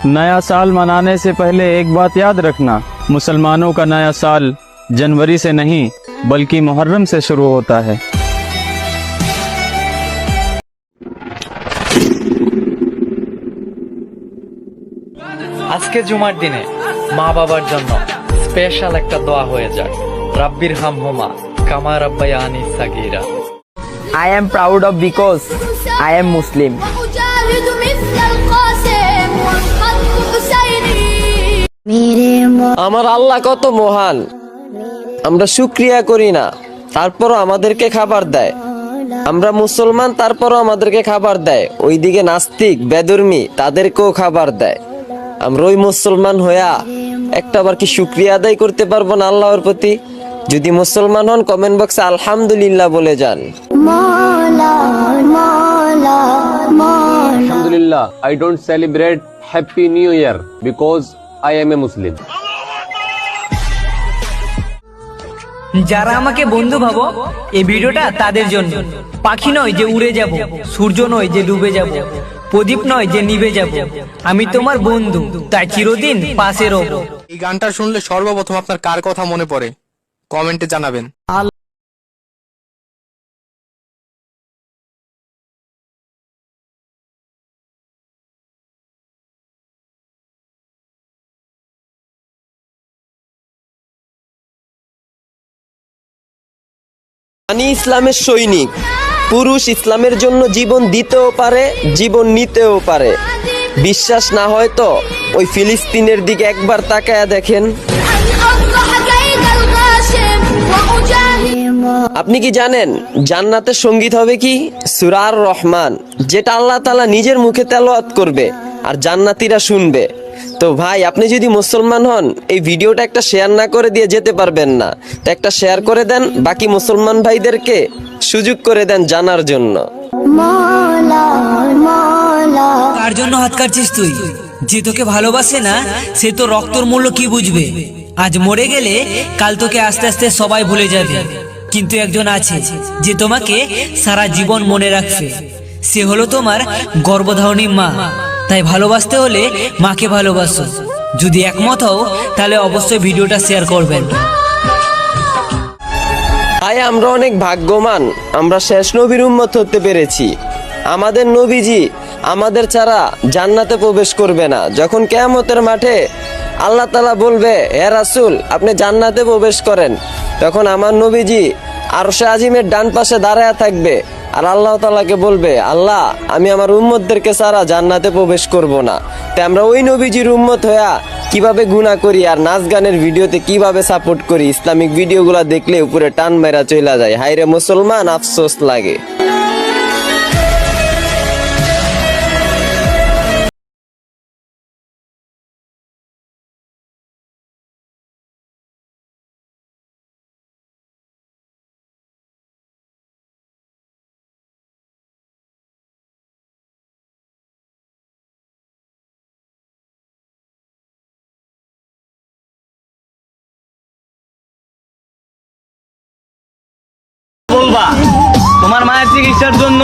नया साल मनाने से पहले एक बात याद रखना मुसलमानों का नया साल जनवरी से नहीं बल्कि मुहर्रम से शुरू होता है আজকে জুমার দিনে মা বাবার জন্য স্পেশাল একটা দোয়া হয়ে যাক রাব্বির হাম হোমা কামা রাব্বায়ানি সাগিরা I am proud of because I am Muslim. আমার আল্লাহ কত মহান। আমরা শুক্রিয়া করি না তারপরও আমাদেরকে খাবার দেয়। আমরা মুসলমান তারপরও আমাদেরকে খাবার দেয়। ওইদিকে নাস্তিক বেদর্মী তাদেরকেও খাবার দেয়। আমরা ওই মুসলমান হইয়া একটা বার কি শুক্রিয়া আদায় করতে পারব না আল্লাহর প্রতি? যদি মুসলমান হন কমেন্ট বক্সে আলহামদুলিল্লাহ বলে যান। আলহামদুলিল্লাহ I don't celebrate happy new year because I am a Muslim. যারা আমাকে বন্ধু ভাবো, এই ভিডিওটা তাদের জন্য। পাখি নয় যে উড়ে যাব, সূর্য নয় যে ডুবে যাব, প্রদীপ নয় যে নিবে যাব। আমি তোমার বন্ধু, তাই চিরদিন পাশে রব। এই গানটা শুনলে সর্বপ্রথম আপনার কার কথা মনে পড়ে? কমেন্টে জানাবেন। আমি ইসলামের সৈনিক। পুরুষ ইসলামের জন্য জীবন দিতেও পারে, জীবন নিতেও পারে। বিশ্বাস না হয় তো ওই ফিলিস্তিনের দিকে একবার তাকায়া দেখেন। আপনি কি জানেন, জান্নাতের সংগীত হবে কি? সুরার রহমান, যেটা আল্লাহ তালা নিজের মুখে তেলোয়াত করবে আর জান্নাতিরা শুনবে। তো ভাই আপনি যদি মুসলমান হন এই ভিডিওটা একটা শেয়ার না করে দিয়ে যেতে পারবেন না। তো একটা শেয়ার করে দেন বাকি মুসলমান ভাইদেরকে সুযোগ করে দেন জানার জন্য। কার জন্য হাত কাটছিস তুই? যে তোকে ভালোবাসে না সে তো রক্তর মূল্য কি বুঝবে? আজ মরে গেলে কাল তোকে আস্তে আস্তে সবাই ভুলে যাবে। কিন্তু একজন আছে যে তোমাকে সারা জীবন মনে রাখবে। সে হলো তোমার গর্ভধারণী মা। তাই ভালোবাসতে হলে মাকে ভালোবাসো। যদি একমত হও, তাহলে অবশ্যই ভিডিওটা শেয়ার করবেন। তাই আমরা অনেক ভাগ্যবান। আমরা শেষ নবীর উম্মত হতে পেরেছি। আমাদের নবীজি আমাদের ছাড়া জান্নাতে প্রবেশ করবে না। যখন কেয়ামতের মাঠে আল্লাহ তালা বলবে, হে রাসুল, আপনি জান্নাতে প্রবেশ করেন। তখন আমার নবীজি আরশে আজিমের ডান পাশে দাঁড়ায় থাকবে আর আল্লাহ তালাকে বলবে, আল্লাহ, আমি আমার উম্মতদেরকে ছাড়া জান্নাতে প্রবেশ করব না। তাই আমরা ওই নবীজির উম্মত হইয়া কীভাবে গুণা করি আর নাচ গানের ভিডিওতে কীভাবে সাপোর্ট করি, ইসলামিক ভিডিওগুলো দেখলে উপরে টান মেরা চলে যায়। হাইরে মুসলমান আফসোস লাগে। তোমার মায়ের চিকিৎসার জন্য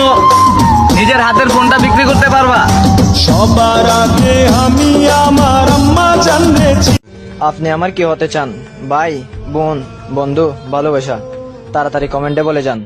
নিজের হাতের ফোনটা বিক্রি করতে পারবা। সবার আগে আমি আমার আম্মা জানেছি। আপনি আমার কি হতে চান? ভাই বোন বন্ধু ভালোবাসা তাড়াতাড়ি কমেন্টে বলে যান।